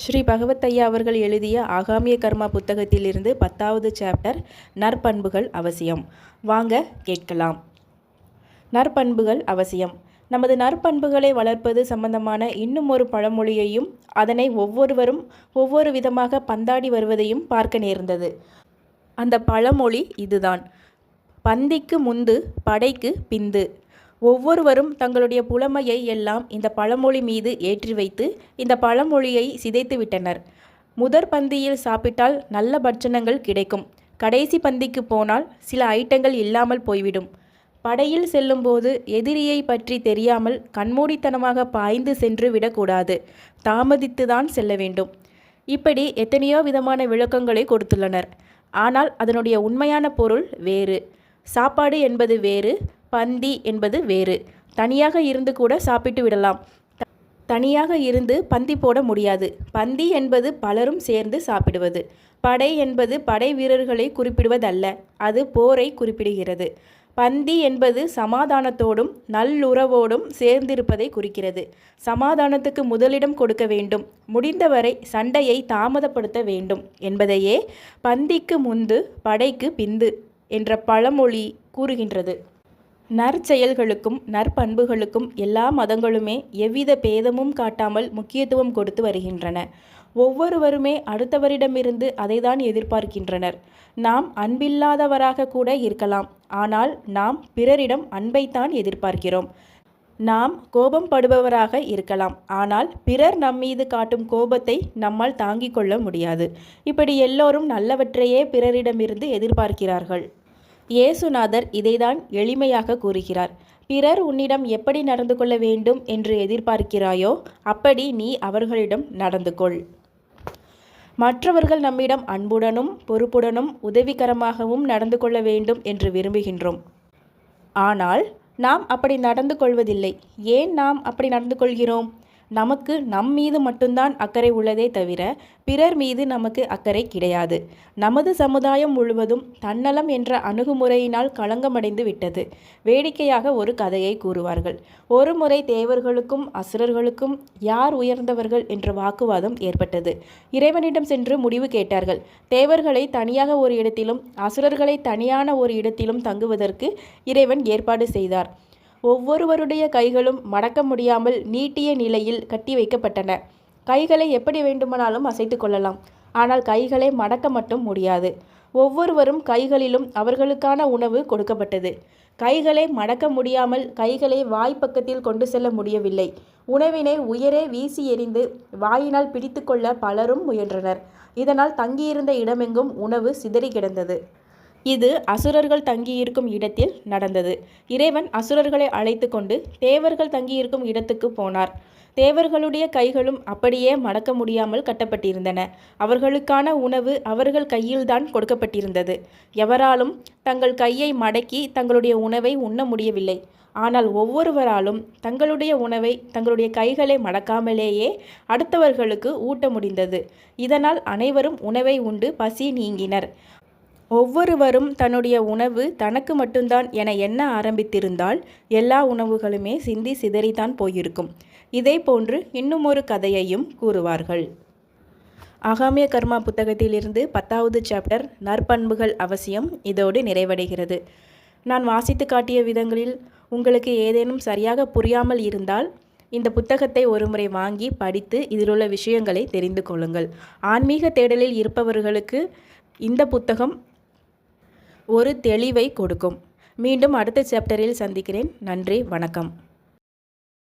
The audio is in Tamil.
ஸ்ரீ பகவத் ஐயா அவர்கள் எழுதிய ஆகாமிய கர்மா புத்தகத்திலிருந்து பத்தாவது சாப்டர் நற்பண்புகள் அவசியம். வாங்க கேட்கலாம். நற்பண்புகள் அவசியம். நமது நற்பண்புகளை வளர்ப்பது சம்பந்தமான இன்னும் ஒரு பழமொழியையும் அதனை ஒவ்வொருவரும் ஒவ்வொரு விதமாக பந்தாடி வருவதையும் பார்க்க நேர்ந்தது. அந்த பழமொழி இதுதான். பந்திக்கு முந்து படைக்கு பிந்து. ஒவ்வொருவரும் தங்களுடைய புலமையை எல்லாம் இந்த பழமொழி மீது ஏற்றி வைத்து இந்த பழமொழியை சிதைத்து விட்டனர். முதற் பந்தியில் சாப்பிட்டால் நல்ல பட்சணங்கள் கிடைக்கும். கடைசி பந்திக்கு போனால் சில ஐட்டங்கள் இல்லாமல் போய்விடும். படையில் செல்லும்போது எதிரியை பற்றி தெரியாமல் கண்மூடித்தனமாக பாய்ந்து சென்று விடக்கூடாது. தாமதித்துதான் செல்ல வேண்டும். இப்படி எத்தனையோ விதமான விளக்கங்களை கொடுத்துள்ளனர். ஆனால் அதனுடைய உண்மையான பொருள் வேறு. சாப்பாடு என்பது வேறு பந்தி என்பது வேறு. தனியாக இருந்து கூட சாப்பிட்டு விடலாம். தனியாக இருந்து பந்தி போட முடியாது. பந்தி என்பது பலரும் சேர்ந்து சாப்பிடுவது. படை என்பது படை வீரர்களை குறிப்பிடுவதல்ல அது போரை குறிப்பிடுகிறது. பந்தி என்பது சமாதானத்தோடும் நல்லுறவோடும் சேர்ந்திருப்பதை குறிக்கிறது. சமாதானத்துக்கு முதலிடம் கொடுக்க வேண்டும். முடிந்தவரை சண்டையை தாமதப்படுத்த வேண்டும் என்பதையே பந்திக்கு முந்து படைக்கு பிந்து என்ற பழமொழி கூறுகின்றது. நற்செயல்களுக்கும் நற்பண்புகளுக்கும் எல்லா மதங்களுமே எவ்வித பேதமும் காட்டாமல் முக்கியத்துவம் கொடுத்து வருகின்றன. ஒவ்வொருவருமே அடுத்தவரிடமிருந்து அதைதான் எதிர்பார்க்கின்றனர். நாம் அன்பில்லாதவராக கூட இருக்கலாம். ஆனால் நாம் பிறரிடம் அன்பைத்தான் எதிர்பார்க்கிறோம். நாம் கோபம் படுபவராக இருக்கலாம். ஆனால் பிறர் நம்மீது காட்டும் கோபத்தை நம்மால் தாங்கிக் கொள்ள முடியாது. இப்படி எல்லோரும் நல்லவற்றையே பிறரிடமிருந்து எதிர்பார்க்கிறார்கள். இயேசுநாதர் இதைதான் எளிமையாக கூறுகிறார். பிறர் உன்னிடம் எப்படி நடந்து கொள்ள வேண்டும் என்று எதிர்பார்க்கிறாயோ அப்படி நீ அவர்களிடம் நடந்து கொள். மற்றவர்கள் நம்மிடம் அன்புடனும் பொறுப்புடனும் உதவிகரமாகவும் நடந்து கொள்ள வேண்டும் என்று விரும்புகின்றோம். ஆனால் நாம் அப்படி நடந்து கொள்வதில்லை. ஏன் நாம் அப்படி நடந்து கொள்கிறோம்? நமக்கு நம் மீது மட்டும்தான் அக்கறை உள்ளதே தவிர பிறர் மீது நமக்கு அக்கறை கிடையாது. நமது சமுதாயம் முழுவதும் தன்னலம் என்ற அணுகுமுறையினால் களங்கமடைந்து விட்டது. வேடிக்கையாக ஒரு கதையை கூறுவார்கள். ஒரு முறை தேவர்களுக்கும் அசுரர்களுக்கும் யார் உயர்ந்தவர்கள் என்ற வாக்குவாதம் ஏற்பட்டது. இறைவனிடம் சென்று முடிவு கேட்டார்கள். தேவர்களை தனியாக ஒரு இடத்திலும் அசுரர்களை தனியான ஒரு இடத்திலும் தங்குவதற்கு இறைவன் ஏற்பாடு செய்தார். ஒவ்வொருவருடைய கைகளும் மடக்க முடியாமல் நீட்டிய நிலையில் கட்டி வைக்கப்பட்டன. கைகளை எப்படி வேண்டுமானாலும் அசைத்து கொள்ளலாம். ஆனால் கைகளை மடக்க மட்டும் முடியாது. ஒவ்வொருவரும் கைகளிலும் அவர்களுக்கான உணவு கொடுக்கப்பட்டது. கைகளை மடக்க முடியாமல் கைகளை வாய்ப்பக்கத்தில் கொண்டு செல்ல முடியவில்லை. உணவினை உயரே வீசி எறிந்து வாயினால் பிடித்துக்கொள்ள பலரும் முயன்றனர். இதனால் தங்கியிருந்த இடமெங்கும் உணவு சிதறி கிடந்தது. இது அசுரர்கள் தங்கியிருக்கும் இடத்தில் நடந்தது. இறைவன் அசுரர்களை அழைத்து கொண்டு தேவர்கள் தங்கியிருக்கும் இடத்துக்கு போனார். தேவர்களுடைய கைகளும் அப்படியே மடக்க முடியாமல் கட்டப்பட்டிருந்தன. அவர்களுக்கான உணவு அவர்கள் கையில்தான் கொடுக்கப்பட்டிருந்தது. எவராலும் தங்கள் கையை மடக்கி தங்களுடைய உணவை உண்ண முடியவில்லை. ஆனால் ஒவ்வொருவராலும் தங்களுடைய உணவை தங்களுடைய கைகளை மடக்காமலேயே அடுத்தவர்களுக்கு ஊட்ட முடிந்தது. இதனால் அனைவரும் உணவை உண்டு பசி நீங்கினர். ஒவ்வொருவரும் தன்னுடைய உணவு தனக்கு மட்டும்தான் என எண்ண ஆரம்பித்திருந்தால் எல்லா உணவுகளுமே சிந்தி சிதறித்தான் போயிருக்கும். இதே போன்று இன்னும் ஒரு கதையையும் கூறுவார்கள். ஆகாமிய கர்மா புத்தகத்திலிருந்து பத்தாவது சாப்டர் நற்பண்புகள் அவசியம் இதோடு நிறைவடைகிறது. நான் வாசித்து காட்டிய விதங்களில் உங்களுக்கு ஏதேனும் சரியாக புரியாமல் இருந்தால் இந்த புத்தகத்தை ஒருமுறை வாங்கி படித்து இதிலுள்ள விஷயங்களை தெரிந்து கொள்ளுங்கள். ஆன்மீக தேடலில் இருப்பவர்களுக்கு இந்த புத்தகம் ஒரு தெளிவை கொடுக்கும். மீண்டும் அடுத்த சாப்டரில் சந்திக்கிறேன். நன்றி வணக்கம்.